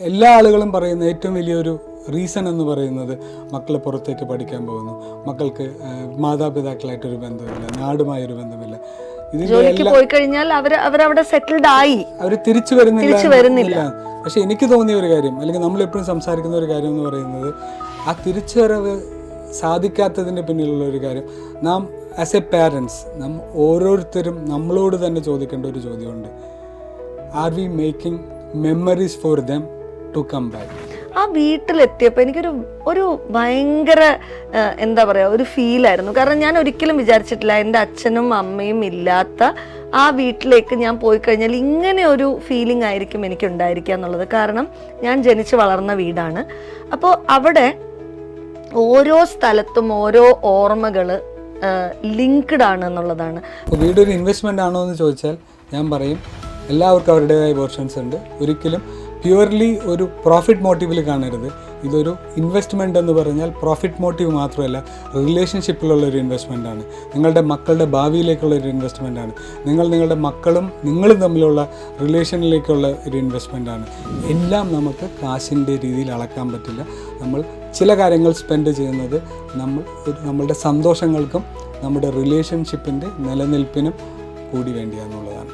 എല്ലാ ആളുകളും പറയുന്ന ഏറ്റവും വലിയൊരു റീസൺ എന്ന് പറയുന്നത് മക്കൾ പുറത്തേക്ക് പഠിക്കാൻ പോകുന്നു. മക്കൾക്ക് മാതാപിതാക്കളായിട്ടൊരു ബന്ധമില്ല നാടുമായൊരു ബന്ധമില്ല. ജോലിക്ക് പോയി കഴിഞ്ഞാൽ അവർ അവരവിടെ സെറ്റിൽഡ് ആയി. അവർ തിരിച്ചു വരുന്നില്ല തിരിച്ചു വരുന്നില്ല. പക്ഷെ എനിക്ക് തോന്നിയ ഒരു കാര്യം അല്ലെങ്കിൽ നമ്മൾ എപ്പോഴും സംസാരിക്കുന്ന ഒരു കാര്യം എന്ന് പറയുന്നത് ആ തിരിച്ചുവരവ് സാധിക്കാത്തതിന്റെ പിന്നിലുള്ള ഒരു കാര്യം നാം ആസ് എ പാരൻസ് നാം ഓരോരുത്തരും നമ്മളോട് തന്നെ ചോദിക്കേണ്ട ഒരു ചോദ്യമുണ്ട്. Are we making memories for them to come back ആ വീട്ടിലെത്തിയപ്പോൾ എനിക്കൊരു ഒരു ഭയങ്കര എന്താ പറയുക ഒരു ഫീലായിരുന്നു കാരണം ഞാൻ ഒരിക്കലും വിചാരിച്ചിട്ടില്ല എന്റെ അച്ഛനും അമ്മയും ഇല്ലാത്ത ആ വീട്ടിലേക്ക് ഞാൻ പോയി കഴിഞ്ഞാൽ ഇങ്ങനെ ഒരു ഫീലിംഗ് ആയിരിക്കും എനിക്ക് ഉണ്ടായിരിക്കുക എന്നുള്ളത്. കാരണം ഞാൻ ജനിച്ച് വളർന്ന വീടാണ്. അപ്പോൾ അവിടെ ഓരോ സ്ഥലത്തും ഓരോ ഓർമ്മകൾ ലിങ്ക്ഡ് ആണ് എന്നുള്ളതാണ്. വീടൊരു ഇൻവെസ്റ്റ്മെന്റ് ആണോ എന്ന് ചോദിച്ചാൽ ഞാൻ പറയും എല്ലാവർക്കും അവരുടേതായ വേർഷൻസ് ഉണ്ട്. ഒരിക്കലും പ്യുവർലി ഒരു പ്രോഫിറ്റ് മോട്ടീവിൽ കാണരുത്. ഇതൊരു ഇൻവെസ്റ്റ്മെന്റ് എന്ന് പറഞ്ഞാൽ പ്രോഫിറ്റ് മോട്ടീവ് മാത്രമല്ല റിലേഷൻഷിപ്പിലുള്ള ഒരു ഇൻവെസ്റ്റ്മെന്റ് ആണ്. നിങ്ങളുടെ മക്കളുടെ ഭാവിയിലേക്കുള്ള ഒരു ഇൻവെസ്റ്റ്മെന്റ് ആണ്. നിങ്ങൾ നിങ്ങളുടെ മക്കളും നിങ്ങളും തമ്മിലുള്ള റിലേഷനിലേക്കുള്ള ഒരു ഇൻവെസ്റ്റ്മെന്റ് ആണ്. എല്ലാം നമുക്ക് കാശിന്റെ രീതിയിൽ അളക്കാൻ പറ്റില്ല. നമ്മൾ ചില കാര്യങ്ങൾ സ്പെൻഡ് ചെയ്യുന്നത് നമ്മൾ നമ്മളുടെ സന്തോഷങ്ങൾക്കും നമ്മുടെ റിലേഷൻഷിപ്പിന്റെ നിലനിൽപ്പിനും കൂടി വേണ്ടിയാന്നുള്ളതാണ്.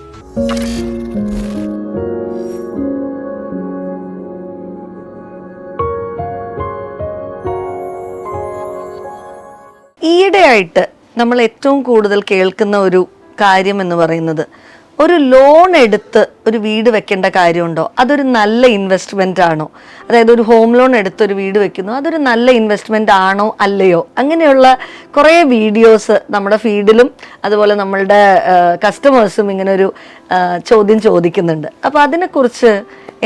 ഈയിടെയായിട്ട് നമ്മൾ ഏറ്റവും കൂടുതൽ കേൾക്കുന്ന ഒരു കാര്യം എന്ന് പറയുന്നത് ഒരു ലോൺ എടുത്ത് ഒരു വീട് വെക്കേണ്ട കാര്യമുണ്ടോ? അതൊരു നല്ല ഇൻവെസ്റ്റ്മെന്റ് ആണോ? അതായത് ഒരു ഹോം ലോൺ എടുത്ത് ഒരു വീട് വെക്കുന്നു. അതൊരു നല്ല ഇൻവെസ്റ്റ്മെന്റ് ആണോ അല്ലയോ? അങ്ങനെയുള്ള കുറേ വീഡിയോസ് നമ്മുടെ ഫീഡിലും അതുപോലെ നമ്മളുടെ കസ്റ്റമേഴ്സും ഇങ്ങനെ ഒരു ചോദ്യം ചോദിക്കുന്നുണ്ട്. അപ്പോൾ അതിനെക്കുറിച്ച്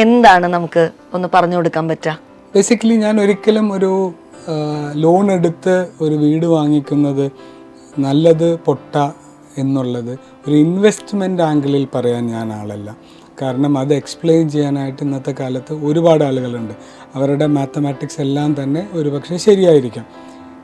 എന്താണ് നമുക്ക് ഒന്ന് പറഞ്ഞു കൊടുക്കാൻ പറ്റുക ബേസിക്കലി ഞാൻ ഒരിക്കലും ഒരു ലോൺ എടുത്ത് ഒരു വീട് വാങ്ങിക്കുന്നത് നല്ലത് പൊട്ട എന്നുള്ളത് ഒരു ഇൻവെസ്റ്റ്മെന്റ് ആംഗിളിൽ പറയാൻ ഞാൻ ആളല്ല. കാരണം അത് എക്സ്പ്ലെയിൻ ചെയ്യാനായിട്ട് ഇന്നത്തെ കാലത്ത് ഒരുപാട് ആളുകളുണ്ട്. അവരുടെ മാത്തമാറ്റിക്സ് എല്ലാം തന്നെ ഒരുപക്ഷെ ശരിയായിരിക്കാം.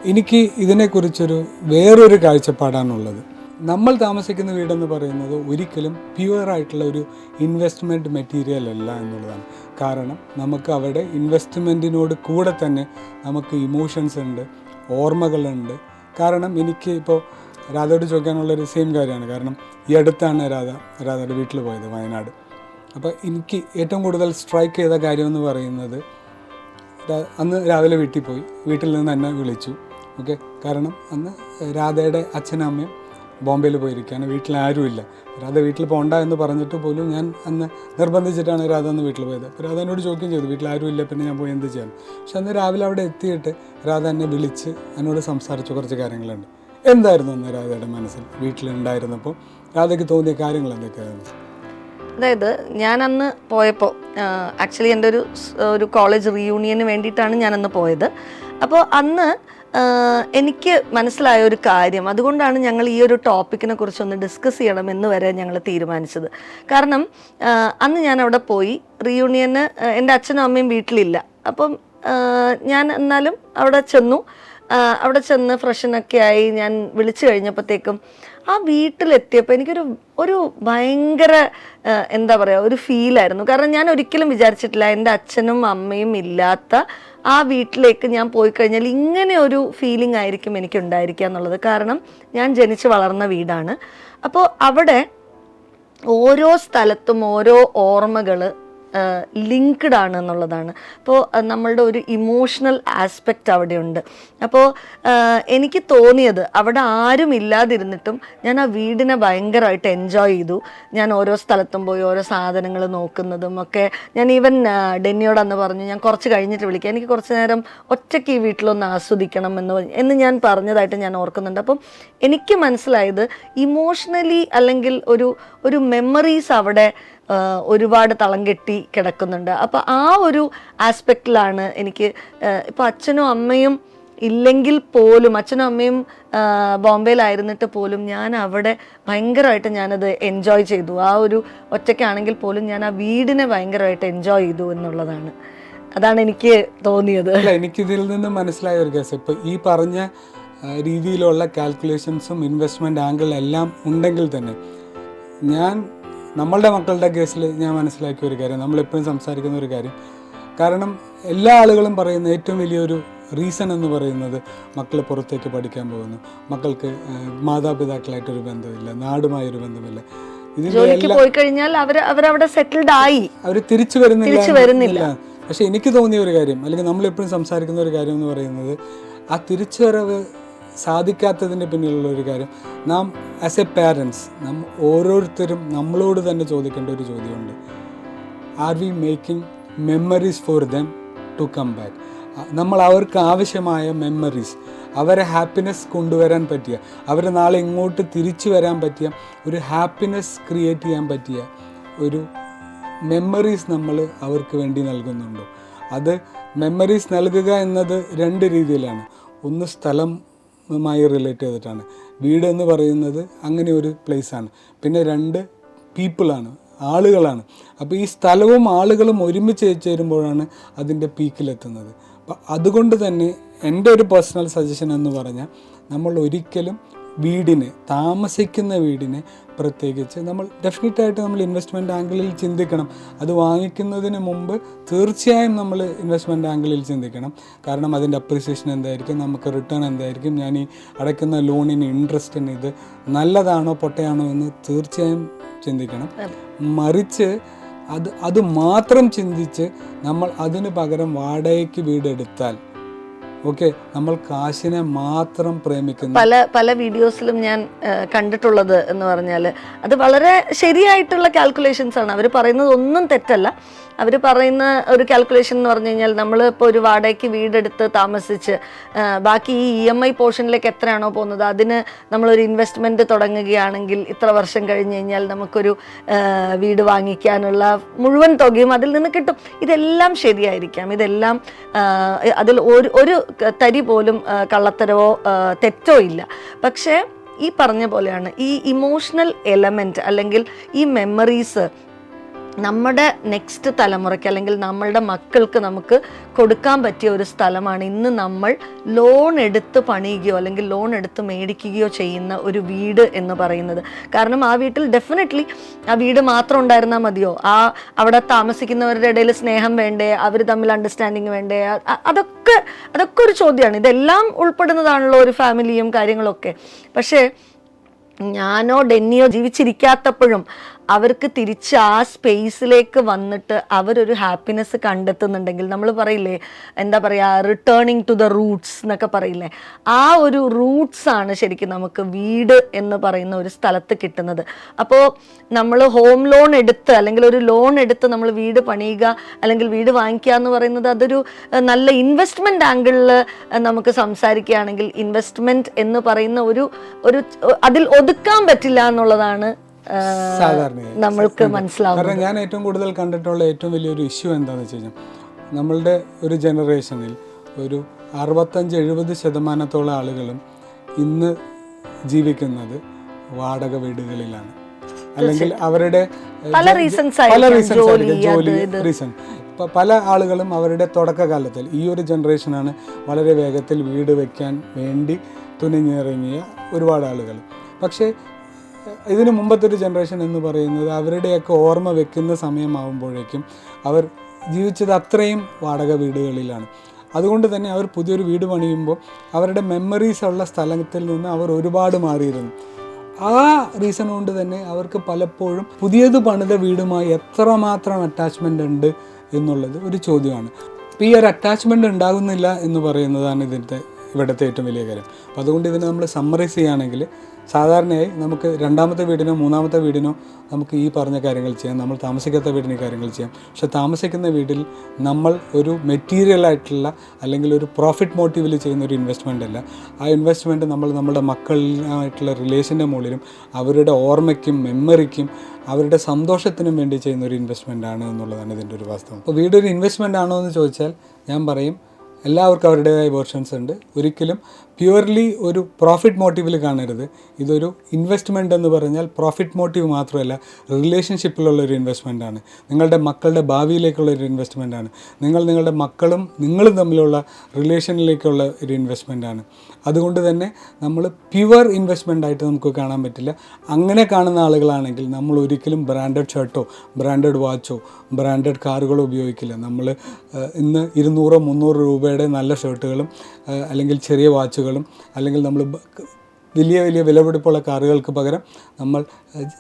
എനിക്ക് ഇതിനെക്കുറിച്ചൊരു വേറൊരു കാഴ്ചപ്പാടാണുള്ളത്. നമ്മൾ താമസിക്കുന്ന വീടെന്ന് പറയുന്നത് ഒരിക്കലും പ്യുവറായിട്ടുള്ള ഒരു ഇൻവെസ്റ്റ്മെന്റ് മെറ്റീരിയൽ അല്ല എന്നുള്ളതാണ്. കാരണം നമുക്ക് അവിടെ ഇൻവെസ്റ്റ്മെന്റിനോട് കൂടെ തന്നെ നമുക്ക് ഇമോഷൻസ് ഉണ്ട് ഓർമ്മകളുണ്ട്. കാരണം എനിക്ക് ഇപ്പോൾ രാധയോട് ചോദിക്കാനുള്ളൊരു സെയിം കാര്യമാണ്. കാരണം ഈ അടുത്താണ് രാധ രാധയുടെ വീട്ടിൽ പോയത് വയനാട്. അപ്പോൾ എനിക്ക് ഏറ്റവും കൂടുതൽ സ്ട്രൈക്ക് ചെയ്ത കാര്യം എന്ന് പറയുന്നത് അന്ന് രാവിലെ വീട്ടിൽ പോയി വീട്ടിൽ നിന്ന് എന്നെ വിളിച്ചു. ഓക്കെ കാരണം അന്ന് രാധയുടെ അച്ഛനും അമ്മയും ബോംബെയിൽ പോയിരിക്കുകയാണ്. വീട്ടിൽ ആരുമില്ല. രാധ വീട്ടിൽ പോകണ്ട എന്ന് പറഞ്ഞിട്ട് പോലും ഞാൻ അന്ന് നിർബന്ധിച്ചിട്ടാണ് രാധ അന്ന് വീട്ടിൽ പോയത്. അപ്പോൾ രാധ എന്നോട് ചോദ്യം ചെയ്തു വീട്ടിൽ ആരുമില്ല പിന്നെ ഞാൻ പോയി എന്ത് ചെയ്യാൻ? പക്ഷെ അന്ന് രാവിലെ അവിടെ എത്തിയിട്ട് രാധ എന്നെ വിളിച്ച് എന്നോട് സംസാരിച്ചു കുറച്ച് കാര്യങ്ങളുണ്ട്. എന്തായിരുന്നു അന്ന് രാധയുടെ മനസ്സിൽ? വീട്ടിലുണ്ടായിരുന്നപ്പോൾ രാധയ്ക്ക് തോന്നിയ കാര്യങ്ങൾ എന്തൊക്കെയായിരുന്നു? അതായത് ഞാൻ അന്ന് പോയപ്പോൾ ആക്ച്വലി എന്റെ ഒരു ഒരു കോളേജ് റീയൂണിയന് വേണ്ടിയിട്ടാണ് ഞാൻ അന്ന് പോയത്. അപ്പോൾ അന്ന് എനിക്ക് മനസ്സിലായ ഒരു കാര്യം. അതുകൊണ്ടാണ് ഞങ്ങൾ ഈ ഒരു ടോപ്പിക്കിനെ കുറിച്ചൊന്ന് ഡിസ്കസ് ചെയ്യണം എന്ന് വരെ ഞങ്ങൾ തീരുമാനിച്ചത്. കാരണം അന്ന് ഞാൻ അവിടെ പോയി റീയൂണിയന് എന്റെ അച്ഛനും അമ്മയും വീട്ടിലില്ല. അപ്പം ഞാൻ എന്നാലും അവിടെ ചെന്നു. അവിടെ ചെന്ന് ഫ്രഷനൊക്കെ ആയി ഞാൻ വിളിച്ചു കഴിഞ്ഞപ്പോഴത്തേക്കും ആ വീട്ടിലെത്തിയപ്പോൾ എനിക്കൊരു ഒരു ഭയങ്കര എന്താ പറയുക ഒരു ഫീലായിരുന്നു കാരണം ഞാൻ ഒരിക്കലും വിചാരിച്ചിട്ടില്ല എന്റെ അച്ഛനും അമ്മയും ഇല്ലാത്ത ആ വീട്ടിലേക്ക് ഞാൻ പോയി കഴിഞ്ഞാൽ ഇങ്ങനെ ഒരു ഫീലിംഗ് ആയിരിക്കും എനിക്ക് ഉണ്ടായിരിക്കുക എന്നുള്ളത്. കാരണം ഞാൻ ജനിച്ച് വളർന്ന വീടാണ്. അപ്പോൾ അവിടെ ഓരോ സ്ഥലത്തും ഓരോ ഓർമ്മകൾ ലിങ്ക്ഡ് ആണ് എന്നുള്ളതാണ്. അപ്പോൾ നമ്മളുടെ ഒരു ഇമോഷണൽ ആസ്പെക്റ്റ് അവിടെയുണ്ട്. അപ്പോൾ എനിക്ക് തോന്നിയത് അവിടെ ആരും ഇല്ലാതിരുന്നിട്ടും ഞാൻ ആ വീടിനെ ഭയങ്കരമായിട്ട് എൻജോയ് ചെയ്തു. ഞാൻ ഓരോ സ്ഥലത്തും പോയി ഓരോ സാധനങ്ങൾ നോക്കുന്നതും ഒക്കെ. ഞാൻ ഈവൻ ഡെന്നിയോട് അന്ന് പറഞ്ഞു ഞാൻ കുറച്ച് കഴിഞ്ഞിട്ട് വിളിക്കാം. എനിക്ക് കുറച്ച് നേരം ഒറ്റയ്ക്ക് ഈ വീട്ടിലൊന്ന് ആസ്വദിക്കണം എന്ന് എന്ന് ഞാൻ പറഞ്ഞതായിട്ട് ഞാൻ ഓർക്കുന്നുണ്ട്. അപ്പം എനിക്ക് മനസ്സിലായത് ഇമോഷണലി അല്ലെങ്കിൽ ഒരു ഒരു മെമ്മറീസ് അവിടെ ഒരുപാട് തളം കെട്ടി കിടക്കുന്നുണ്ട്. അപ്പോൾ ആ ഒരു ആസ്പെക്റ്റിലാണ് എനിക്ക് ഇപ്പോൾ അച്ഛനും അമ്മയും ഇല്ലെങ്കിൽ പോലും അച്ഛനും അമ്മയും ബോംബെയിലായിരുന്നിട്ട് പോലും ഞാൻ അവിടെ ഭയങ്കരമായിട്ട് ഞാനത് എൻജോയ് ചെയ്തു. ആ ഒരു ഒറ്റയ്ക്കാണെങ്കിൽ പോലും ഞാൻ ആ വീടിനെ ഭയങ്കരമായിട്ട് എൻജോയ് ചെയ്തു എന്നുള്ളതാണ്. അതാണ് എനിക്ക് തോന്നിയത്. എനിക്കിതിൽ നിന്ന് മനസ്സിലായ ഒരു കേസ്. ഇപ്പോൾ ഈ പറഞ്ഞ രീതിയിലുള്ള കാൽക്കുലേഷൻസും ഇൻവെസ്റ്റ്മെന്റ് ആംഗിൾ എല്ലാം ഉണ്ടെങ്കിൽ തന്നെ ഞാൻ നമ്മളുടെ മക്കളുടെ കേസിൽ ഞാൻ മനസ്സിലാക്കിയ ഒരു കാര്യം നമ്മളെപ്പോഴും സംസാരിക്കുന്ന ഒരു കാര്യം. കാരണം എല്ലാ ആളുകളും പറയുന്ന ഏറ്റവും വലിയൊരു റീസൺ എന്ന് പറയുന്നത് മക്കൾ പുറത്തേക്ക് പഠിക്കാൻ പോകുന്നു. മക്കൾക്ക് മാതാപിതാക്കളായിട്ടൊരു ബന്ധമില്ല നാടുമായൊരു ബന്ധമില്ല. ജോലിക്ക് പോയി കഴിഞ്ഞാൽ അവർ അവരവിടെ സെറ്റിൽഡ് ആയി അവർ തിരിച്ചു വരുന്നില്ല. തിരിച്ചു വരുന്നില്ല. പക്ഷെ എനിക്ക് തോന്നിയ ഒരു കാര്യം അല്ലെങ്കിൽ നമ്മൾ എപ്പോഴും സംസാരിക്കുന്ന ഒരു കാര്യം എന്ന് പറയുന്നത് ആ തിരിച്ചുവരവ് സാധിക്കാത്തതിന്റെ പിന്നിലുള്ള ഒരു കാര്യം നാം ആസ് എ പാരൻസ് നാം ഓരോരുത്തരും നമ്മളോട് തന്നെ ചോദിക്കേണ്ട ഒരു ചോദ്യമുണ്ട്. Are we making memories for them to come back നമ്മൾ അവർക്ക് ആവശ്യമായ മെമ്മറീസ് അവരെ ഹാപ്പിനെസ് കൊണ്ടുവരാൻ പറ്റിയ അവരെ നാളെ ഇങ്ങോട്ട് തിരിച്ചു വരാൻ പറ്റിയ ഒരു ഹാപ്പിനെസ് ക്രിയേറ്റ് ചെയ്യാൻ പറ്റിയ ഒരു മെമ്മറീസ് നമ്മൾ അവർക്ക് വേണ്ടി നൽകുന്നുണ്ടോ. അത് മെമ്മറീസ് നൽകുക എന്നത് രണ്ട് രീതിയിലാണ്. ഒന്ന് സ്ഥലവുമായി റിലേറ്റ് ചെയ്തിട്ടാണ്. വീട് എന്ന് പറയുന്നത് അങ്ങനെ ഒരു പ്ലേസാണ് പിന്നെ രണ്ട് പീപ്പിളാണ് ആളുകളാണ്. അപ്പോൾ ഈ സ്ഥലവും ആളുകളും ഒരുമിച്ച് ചേരുമ്പോഴാണ് അതിന്റെ പീക്കിലെത്തുന്നത് അപ്പം അതുകൊണ്ട് തന്നെ എന്റെ ഒരു പേഴ്സണൽ സജഷൻ എന്ന് പറഞ്ഞാൽ നമ്മൾ ഒരിക്കലും വീടിനെ താമസിക്കുന്ന വീടിന് പ്രത്യേകിച്ച് നമ്മൾ ഡെഫിനറ്റായിട്ട് നമ്മൾ ഇൻവെസ്റ്റ്മെന്റ് ആംഗിളിൽ ചിന്തിക്കണം. അത് വാങ്ങിക്കുന്നതിന് മുമ്പ് തീർച്ചയായും നമ്മൾ ഇൻവെസ്റ്റ്മെന്റ് ആംഗിളിൽ ചിന്തിക്കണം. കാരണം അതിന്റെ അപ്രിസിയേഷൻ എന്തായിരിക്കും? നമുക്ക് റിട്ടേൺ എന്തായിരിക്കും? ഞാൻ ഈ അടയ്ക്കുന്ന ലോണിന് ഇൻട്രസ്റ്റിന് ഇത് നല്ലതാണോ പൊട്ടയാണോ എന്ന് തീർച്ചയായും ചിന്തിക്കണം. മറിച്ച് അത് അത് മാത്രം ചിന്തിച്ച് നമ്മൾ അതിന് പകരം വാടകയ്ക്ക് വീടെടുത്താൽ ഓക്കെ നമ്മൾ കാശിനെ മാത്രം പ്രേമിക്കുന്നു. പല പല വീഡിയോസിലും ഞാൻ കണ്ടിട്ടുള്ളത് എന്ന് പറഞ്ഞാൽ അത് വളരെ ശരിയായിട്ടുള്ള കാൽക്കുലേഷൻസ് ആണ്. അവർ പറയുന്നത് ഒന്നും തെറ്റല്ല. അവർ പറയുന്ന ഒരു കാൽക്കുലേഷൻ എന്ന് പറഞ്ഞു കഴിഞ്ഞാൽ നമ്മൾ ഇപ്പോൾ ഒരു വാടകയ്ക്ക് വീടെടുത്ത് താമസിച്ച് ബാക്കി ഈ ഇ എം ഐ പോർഷനിലേക്ക് എത്രയാണോ പോകുന്നത് അതിന് നമ്മളൊരു ഇൻവെസ്റ്റ്മെന്റ് തുടങ്ങുകയാണെങ്കിൽ ഇത്ര വർഷം കഴിഞ്ഞ് കഴിഞ്ഞാൽ നമുക്കൊരു വീട് വാങ്ങിക്കാനുള്ള മുഴുവൻ തുകയും അതിൽ നിന്ന് കിട്ടും. ഇതെല്ലാം ശരിയായിരിക്കാം. ഇതെല്ലാം അതിൽ ഒരു ഒരു തരി പോലും കള്ളത്തരവോ തെറ്റോ ഇല്ല. പക്ഷേ ഈ പറഞ്ഞ പോലെയാണ് ഈ ഇമോഷണൽ എലമെന്റ് അല്ലെങ്കിൽ ഈ മെമ്മറീസ് നമ്മുടെ നെക്സ്റ്റ് തലമുറയ്ക്ക് അല്ലെങ്കിൽ നമ്മളുടെ മക്കൾക്ക് നമുക്ക് കൊടുക്കാൻ പറ്റിയ ഒരു സ്ഥലമാണ് ഇന്ന് നമ്മൾ ലോൺ എടുത്ത് പണിയുകയോ അല്ലെങ്കിൽ ലോൺ എടുത്ത് മേടിക്കുകയോ ചെയ്യുന്ന ഒരു വീട് എന്ന് പറയുന്നത്. കാരണം ആ വീട്ടിൽ ഡെഫിനറ്റ്ലി ആ വീട് മാത്രം ഉണ്ടായിരുന്നാൽ മതിയോ? ആ അവിടെ താമസിക്കുന്നവരുടെ ഇടയിൽ സ്നേഹം വേണ്ടേ? അവർ തമ്മിൽ അണ്ടർസ്റ്റാൻഡിങ് വേണ്ടേ? അതൊക്കെ അതൊക്കെ ഒരു ചോദ്യമാണ്. ഇതെല്ലാം ഉൾപ്പെടുന്നതാണല്ലോ ഒരു ഫാമിലിയും കാര്യങ്ങളൊക്കെ. പക്ഷേ ഞാനോ ഡെന്നിയോ ജീവിച്ചിരിക്കാത്തപ്പോഴും അവർക്ക് തിരിച്ച് ആ സ്പേസിലേക്ക് വന്നിട്ട് അവരൊരു ഹാപ്പിനെസ് കണ്ടെത്തുന്നുണ്ടെങ്കിൽ നമ്മൾ പറയില്ലേ എന്താ പറയുക റിട്ടേണിങ് ടു ദ റൂട്ട്സ് എന്നൊക്കെ പറയില്ലേ ആ ഒരു റൂട്ട്സ് ആണ് ശരിക്കും നമുക്ക് വീട് എന്ന് പറയുന്ന ഒരു സ്ഥലത്ത് കിട്ടുന്നത്. അപ്പോൾ നമ്മൾ ഹോം ലോൺ എടുത്ത് അല്ലെങ്കിൽ ഒരു ലോൺ എടുത്ത് നമ്മൾ വീട് പണിയുക അല്ലെങ്കിൽ വീട് വാങ്ങിക്കുക എന്ന് പറയുന്നത് അതൊരു നല്ല ഇൻവെസ്റ്റ്മെന്റ് ആംഗിളിൽ നമുക്ക് സംസാരിക്കുകയാണെങ്കിൽ ഇൻവെസ്റ്റ്മെന്റ് എന്ന് പറയുന്ന ഒരു ഒരു അതിൽ ഒതുക്കാൻ പറ്റില്ല എന്നുള്ളതാണ് നമ്മൾക്ക് മനസ്സിലാവും. കാരണം ഞാൻ ഏറ്റവും കൂടുതൽ കണ്ടിട്ടുള്ള ഏറ്റവും വലിയൊരു ഇഷ്യൂ എന്താണെന്ന് വെച്ച് കഴിഞ്ഞാൽ നമ്മളുടെ ഒരു ജനറേഷനിൽ ഒരു അറുപത്തഞ്ച് എഴുപത് ശതമാനത്തോളം ആളുകളും ഇന്ന് ജീവിക്കുന്നത് വാടക വീടുകളിലാണ്. അല്ലെങ്കിൽ അവരുടെ പല. റീസൺസ് ജോലി. റീസൺ ഇപ്പം പല ആളുകളും അവരുടെ തുടക്കകാലത്തിൽ ഈ ഒരു ജനറേഷനാണ് വളരെ വേഗത്തിൽ വീട് വെക്കാൻ വേണ്ടി തുനിഞ്ഞിറങ്ങിയ ഒരുപാട് ആളുകൾ. പക്ഷേ ഇതിന് മുമ്പത്തെ ഒരു ജനറേഷൻ എന്ന് പറയുന്നത് അവരുടെയൊക്കെ ഓർമ്മ വെക്കുന്ന സമയമാകുമ്പോഴേക്കും അവർ ജീവിച്ചത് അത്രയും വാടക വീടുകളിലാണ്. അതുകൊണ്ട് തന്നെ അവർ പുതിയൊരു വീട് പണിയുമ്പോൾ അവരുടെ മെമ്മറീസ് ഉള്ള സ്ഥലത്തിൽ നിന്ന് അവർ ഒരുപാട് മാറിയിരുന്നു. ആ റീസൺ കൊണ്ട് തന്നെ അവർക്ക് പലപ്പോഴും പുതിയത് പണിത വീടുമായി എത്രമാത്രം അറ്റാച്ച്മെന്റ് ഉണ്ട് എന്നുള്ളത് ഒരു ചോദ്യമാണ്. അപ്പോൾ ഈ ഒരു അറ്റാച്ച്മെന്റ് ഉണ്ടാകുന്നില്ല എന്ന് പറയുന്നതാണ് ഇതിന്റെ ഇവിടുത്തെ ഏറ്റവും വലിയ കാര്യം. അപ്പോൾ അതുകൊണ്ട് ഇതിനെ നമ്മൾ സമ്മറൈസ് ചെയ്യുകയാണെങ്കിൽ സാധാരണയായി നമുക്ക് രണ്ടാമത്തെ വീടിനോ മൂന്നാമത്തെ വീടിനോ നമുക്ക് ഈ പറഞ്ഞ കാര്യങ്ങൾ ചെയ്യാം. നമ്മൾ താമസിക്കാത്ത വീടിന് കാര്യങ്ങൾ ചെയ്യാം. പക്ഷെ താമസിക്കുന്ന വീട്ടിൽ നമ്മൾ ഒരു മെറ്റീരിയൽ ആയിട്ടുള്ള അല്ലെങ്കിൽ ഒരു പ്രോഫിറ്റ് മോട്ടീവിൽ ചെയ്യുന്ന ഒരു ഇൻവെസ്റ്റ്മെന്റ് അല്ല. ആ ഇൻവെസ്റ്റ്മെന്റ് നമ്മൾ നമ്മുടെ മക്കളുമായിട്ടുള്ള റിലേഷന്റെ മുകളിലും അവരുടെ ഓർമ്മയ്ക്കും മെമ്മറിക്കും അവരുടെ സന്തോഷത്തിനും വേണ്ടി ചെയ്യുന്ന ഒരു ഇൻവെസ്റ്റ്മെന്റ് ആണ് എന്നുള്ളതാണ് ഇതിന്റെ ഒരു വാസ്തവം. അപ്പോൾ വീടൊരു ഇൻവെസ്റ്റ്മെന്റ് ആണോ എന്ന് ചോദിച്ചാൽ ഞാൻ പറയും എല്ലാവർക്കും അവരുടേതായ വേർഷൻസ് ഉണ്ട്. ഒരിക്കലും പ്യുവർലി ഒരു പ്രോഫിറ്റ് മോട്ടീവിൽ കാണരുത്. ഇതൊരു ഇൻവെസ്റ്റ്മെന്റ് എന്ന് പറഞ്ഞാൽ പ്രോഫിറ്റ് മോട്ടീവ് മാത്രമല്ല റിലേഷൻഷിപ്പിലുള്ള ഒരു ഇൻവെസ്റ്റ്മെന്റ് ആണ്. നിങ്ങളുടെ മക്കളുടെ ഭാവിയിലേക്കുള്ള ഒരു ഇൻവെസ്റ്റ്മെന്റ് ആണ്. നിങ്ങൾ നിങ്ങളുടെ മക്കളും നിങ്ങളും തമ്മിലുള്ള റിലേഷനിലേക്കുള്ള ഒരു ഇൻവെസ്റ്റ്മെന്റ് ആണ്. അതുകൊണ്ട് തന്നെ നമ്മൾ പ്യുവർ ഇൻവെസ്റ്റ്മെന്റ് ആയിട്ട് നമുക്ക് കാണാൻ പറ്റില്ല. അങ്ങനെ കാണുന്ന ആളുകളാണെങ്കിൽ നമ്മൾ ഒരിക്കലും ബ്രാൻഡഡ് ഷർട്ടോ ബ്രാൻഡഡ് വാച്ചോ ബ്രാൻഡഡ് കാറുകളോ ഉപയോഗിക്കില്ല. നമ്മൾ ഇന്ന് ഇരുന്നൂറോ മുന്നൂറ് രൂപയുടെ നല്ല ഷർട്ടുകളും അല്ലെങ്കിൽ ചെറിയ വാച്ചുകളും അല്ലെങ്കിൽ നമ്മൾ വലിയ വലിയ വിലപിടിപ്പുള്ള കാറുകൾക്ക് പകരം നമ്മൾ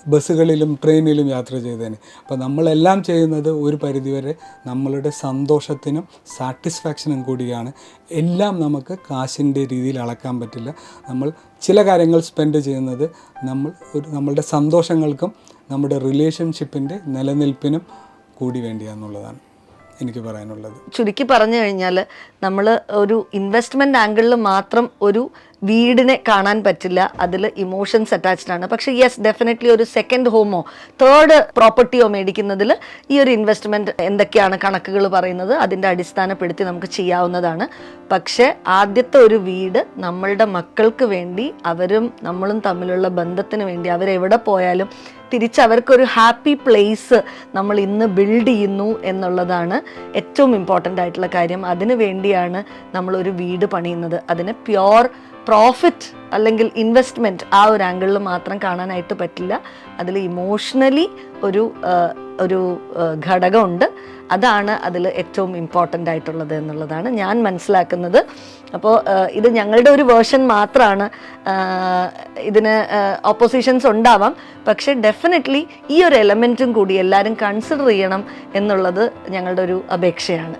ബസ്സുകളിലും ട്രെയിനിലും യാത്ര ചെയ്തേനെ. അപ്പോൾ നമ്മളെല്ലാം ചെയ്യുന്നത് ഒരു പരിധിവരെ നമ്മളുടെ സന്തോഷത്തിനും സാറ്റിസ്ഫാക്ഷനും കൂടിയാണ്. എല്ലാം നമുക്ക് കാശിന്റെ രീതിയിൽ അളക്കാൻ പറ്റില്ല. നമ്മൾ ചില കാര്യങ്ങൾ സ്പെൻഡ് ചെയ്യുന്നത് നമ്മൾ ഒരു നമ്മളുടെ സന്തോഷങ്ങൾക്കും നമ്മുടെ റിലേഷൻഷിപ്പിന്റെ നിലനിൽപ്പിനും കൂടി വേണ്ടിയാണെന്നുള്ളതാണ് എനിക്ക് പറയാനുള്ളത്. ചുരുക്കി പറഞ്ഞു കഴിഞ്ഞാൽ നമ്മൾ ഒരു ഇൻവെസ്റ്റ്മെന്റ് ആംഗിളിൽ മാത്രം ഒരു വീടിനെ കാണാൻ പറ്റില്ല. അതിൽ ഇമോഷൻസ് അറ്റാച്ച്ഡ് ആണ്. പക്ഷേ യെസ് ഡെഫിനറ്റ്ലി ഒരു സെക്കൻഡ് ഹോമോ തേർഡ് പ്രോപ്പർട്ടിയോ മേടിക്കുന്നതിൽ ഈ ഒരു ഇൻവെസ്റ്റ്മെന്റ് എന്തൊക്കെയാണ് കണക്കുകൾ പറയുന്നത് അതിന്റെ അടിസ്ഥാനപ്പെടുത്തി നമുക്ക് ചെയ്യാവുന്നതാണ്. പക്ഷേ ആദ്യത്തെ ഒരു വീട് നമ്മളുടെ മക്കൾക്ക് വേണ്ടി അവരും നമ്മളും തമ്മിലുള്ള ബന്ധത്തിന് വേണ്ടി അവരെവിടെ പോയാലും തിരിച്ച് അവർക്കൊരു ഹാപ്പി പ്ലേസ് നമ്മൾ ഇന്ന് ബിൽഡ് ചെയ്യുന്നു എന്നുള്ളതാണ് ഏറ്റവും ഇമ്പോർട്ടന്റ് ആയിട്ടുള്ള കാര്യം. അതിനു വേണ്ടിയാണ് നമ്മളൊരു വീട് പണിയുന്നത്. അതിന് പ്യോർ പ്രോഫിറ്റ് അല്ലെങ്കിൽ ഇൻവെസ്റ്റ്മെന്റ് ആ ഒരു ആംഗിളിൽ മാത്രം കാണാനായിട്ട് പറ്റില്ല. അതിൽ ഇമോഷണലി ഒരു ഒരു ഘടകമുണ്ട്. അതാണ് അതിൽ ഏറ്റവും ഇമ്പോർട്ടന്റ് ആയിട്ടുള്ളത് എന്നുള്ളതാണ് ഞാൻ മനസ്സിലാക്കുന്നത്. അപ്പോൾ ഇത് ഞങ്ങളുടെ ഒരു വേർഷൻ മാത്രമാണ് ഇതിന് ഓപ്പോസിഷൻസ് ഉണ്ടാവാം. പക്ഷേ ഡെഫിനറ്റ്ലി ഈ ഒരു എലമെന്റും കൂടി എല്ലാവരും കൺസിഡർ ചെയ്യണം എന്നുള്ളത് ഞങ്ങളുടെ ഒരു അപേക്ഷയാണ്.